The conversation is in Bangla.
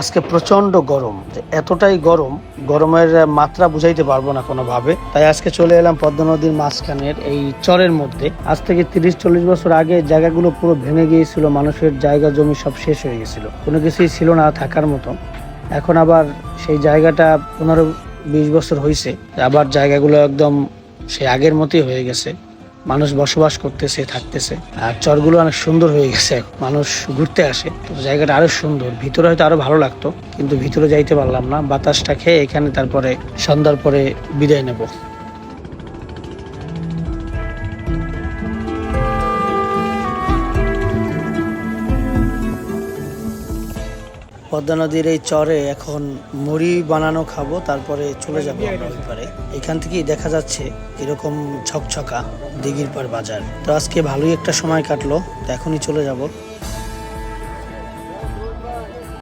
আজকে প্রচণ্ড গরম। এতটাই গরম, গরমের মাত্রা বুঝাইতে পারব না কোনোভাবে। তাই আজকে চলে এলাম পদ্মা নদীর মাঝখানের এই চরের মধ্যে। আজ থেকে তিরিশ, চল্লিশ বছর আগে জায়গাগুলো পুরো ভেঙে গিয়েছিল, মানুষের জায়গা, জমি সব শেষ হয়ে গেছিল। কোনো কিছুই ছিল না থাকার মতো এখন আবার সেই জায়গাটা পনেরো, বিশ বছর হয়েছে আবার জায়গাগুলো একদম সেই আগের মতোই হয়ে গেছে। মানুষ বসবাস করতেছে, থাকতেছে। আর চরগুলো অনেক সুন্দর হয়ে গেছে মানুষ ঘুরতে আসে, তো জায়গাটা আরও সুন্দর। ভিতরে হয়তো আরও ভালো লাগতো, কিন্তু ভিতরে যাইতে পারলাম না। বাতাসটা খেয়ে এখানে তারপরে সন্ধ্যার পরে বিদায় নেব। পদ্মা নদীর এই চরে এখন মুড়ি বানানো খাব, তারপরে চলে যাব আমরা এখান থেকেই দেখা যাচ্ছে এরকম ছকছকা দিঘির পার বাজার। তো আজকে ভালোই একটা সময় কাটলো এখনই চলে যাব।